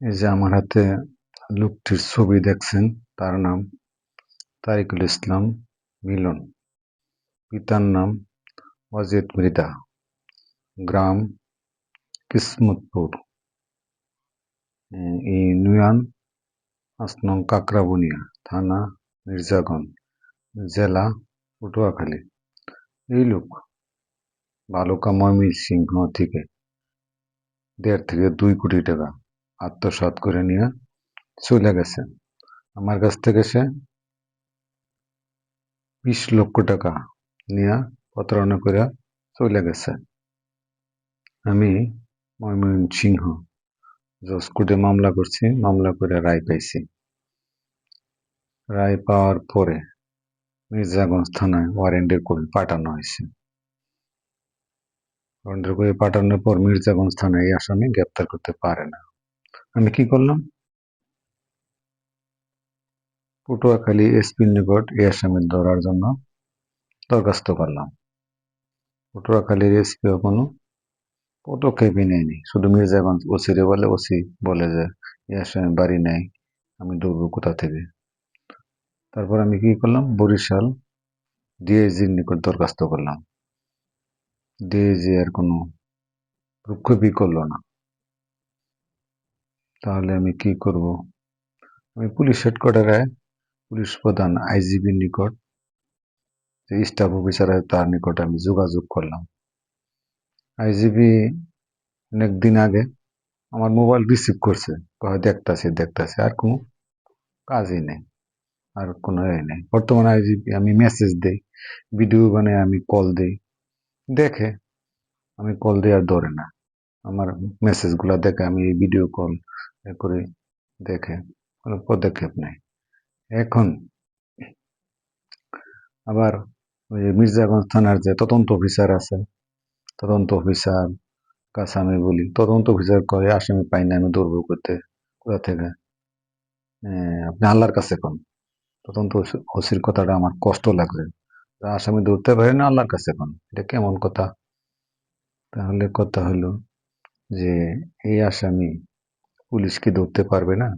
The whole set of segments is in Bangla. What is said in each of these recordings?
এই যে আমার হাতে লোকটির ছবি দেখছেন, তার নাম তারিকুল ইসলাম মিলন। পিতার নাম অজিত মৃদা গ্রাম কিসমতপুর। ইউনিয়ন পাঁচ নং কাকরাবুনিয়া, থানা মির্জাগঞ্জ, জেলা পটুয়াখালী। এই লোক বালুকা ময়মনসিংহ থেকে দেড় থেকে দুই কোটি টাকা আত্মসাৎ করে নিয়ে চলে গেছে। আমার কাছ থেকে সে বিশ লক্ষ টাকা নিয়ে প্রতারণা করে চলে গেছে। আমি ময়মনসিংহ জজ কোর্টে মামলা করছি, মামলা করে রায় পাইছি। রায় পাওয়ার পরে মির্জাগঞ্জ থানায় ওয়ারেন্টের করে পাঠানো হয়েছে। ওয়ারেন্টের করে পাঠানোর পর মির্জাগঞ্জ থানায় এই আসামি গ্রেপ্তার করতে পারে না। আমি কি করলাম? পটুয়াখালী এসপির নিকট এই আসামি ধরার জন্য দরখাস্ত করলাম। পটুয়াখালীর এসপি কোনো পদক্ষেপই নেয়নি। শুধু মির্জাগঞ্জ ওসিরে বলে, ওসি বলে যে, এই আসামি বাড়ি নেই, আমি দৌড়বো কোথা থেকে? তারপর আমি কি করলাম? বরিশাল ডিএজির নিকট দরখাস্ত করলাম। ডিএজি আর কোনো প্রক্ষেপই করল না। তাহলে আমি কি করব? আমি পুলিশ হেডকোয়ার্টারে পুলিশ প্রধান আইজিবির নিকট, যে স্টাফ অফিসার তার নিকট আমি যোগাযোগ করলাম। আইজিবি অনেক দিন আগে আমার মোবাইল রিসিভ করছে। কয়, দেখতাছে দেখতাছে, আর কোনো কাজই নেই, আর কোনো এ নেই। বর্তমানে আইজিবি, আমি মেসেজ দেই ভিডিও বানাই, আমি কল দেই। দেখে, আমি কল দিই আর ধরে না। আমার দেখে আমি এই ভিডিও কল করে দেখে কোনো পদক্ষেপ নেই। এখন আবার ওই মির্জাগঞ্জ থানার যে তদন্ত অফিসার আছে, তদন্ত অফিসার কাছে আমি বলি, তদন্ত অফিসার করে আসামি পাই না আমি দৌড়বো করতে কোথা থেকে? আপনি আল্লাহর কাছে কোন। তদন্ত ওসির কথাটা আমার কষ্ট লাগছে। আসামি ধরতে পারে না, আল্লাহর কাছে কোন। এটা কেমন কথা? তাহলে কথা হলো যে এই আসামি পুলিশ কি ধরতে পারবে না।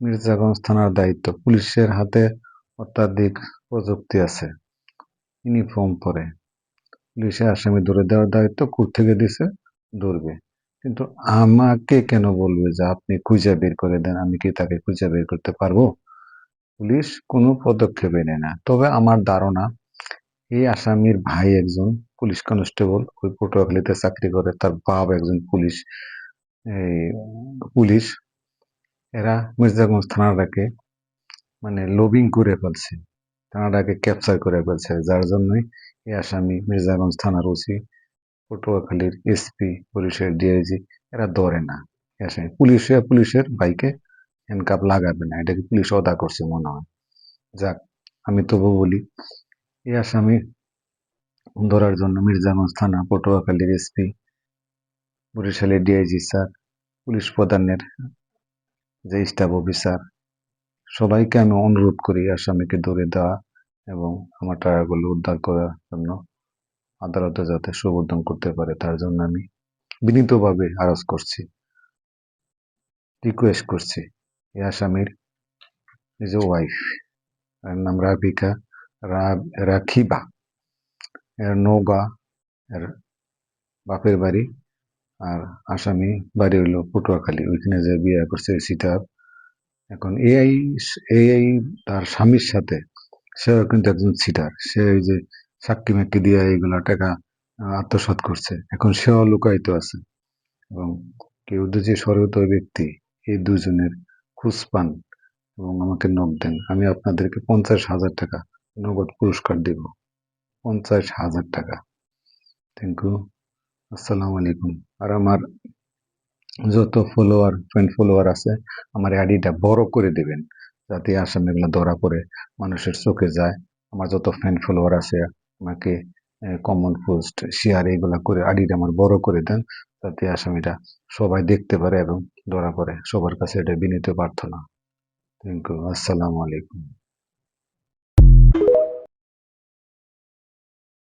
মির্জাগঞ্জ থানার দায়িত্ব পুলিশের হাতে অত্যাধিক প্রযুক্তি আছে, ইউনিফর্ম পরে। পুলিশে আসামি ধরে দেওয়ার দায়িত্ব কোর্ট থেকে দিছে, ধরবে। কিন্তু আমাকে কেন বলবে যে আপনি খুঁজে বের করে দেন, আমি কি তাকে খুঁজে বের করতে পারব? পুলিশ কোনো পদক্ষেপে নেয় না। তবে আমার ধারণা এই আসামির ভাই একজন পুলিশ কনস্টেবল ওই পটুয়াখালীতে চাকরি করে, তার বাপ একজন পুলিশ। পুলিশ, এরা মির্জাগঞ্জ থানাটাকে মানে লবিং করে ফেলছে, থানাটাকে ক্যাপচার করে ফেলছে। যার জন্যই এই আসামি মির্জাগঞ্জ থানার ওসি, পটুয়াখালীর এসপি পুলিশের ডিআইজি এরা ধরে না। আসামি পুলিশে, পুলিশের বাইকে হ্যান্ডকাপ লাগাবে না। এটাকে পুলিশ অদা করছে মনে হয়। যাক, আমি তবু বলি এই আসামি ধরার জন্য মির্জাগঞ্জ থানা পটুয়াখালীর এসপি বরিশালের ডিআইজি স্যার, পুলিশ প্রধানের যে স্টাফ অফিসার, সবাইকে আমি অনুরোধ করি আসামিকে ধরে দেওয়া এবং আমার টাকাগুলো উদ্ধার করার জন্য আদালতে যাতে সুবোধন করতে পারে, তার জন্য আমি বিনীতভাবে আরজ করছি রিকোয়েস্ট করছি। এই আসামির যে ওয়াইফ নাম রাবিকা রাখিবা। এর নৌগা এর বাপের বাড়ি আর আসামি বাড়ি হইল পটুয়াখালী। ওইখানে যে বিয়ে করছে সিটার। এখন এআই এআই তার স্বামীর সাথে, সেও কিন্তু একজন সিটার। সে ওই যে সাক্ষী মাক্কি দিয়ে এইগুলা টাকা আত্মসাত করছে। এখন সেও লুকায়িত আছে। এবং কেউ যে সরত ব্যক্তি, এই দুজনের খুঁজ পান এবং আমাকে নখ দেন, আমি আপনাদেরকে পঞ্চাশ হাজার টাকা নগদ পুরস্কার দেব। পঞ্চাশ হাজার টাকা। থ্যাংক ইউ আসসালামু আলাইকুম। আর আমার যত ফলোয়ার ফ্রেন্ড ফলোয়ার আছে, আমার আইডিটা বড় করে দেবেন। যাতে আসামিগুলো ধরা পড়ে, মানুষের চোখে যায়। আমার যত ফ্রেন্ড ফলোয়ার আছে, আমাকে কমন পোস্ট শেয়ার এইগুলা করে আইডিটা আমার বড় করে দেন। যাতে আসামিটা সবাই দেখতে পারে এবং ধরা পড়ে। সবার কাছে এটা বিনীত প্রার্থনা। থ্যাংক ইউ আসসালামু আলাইকুম।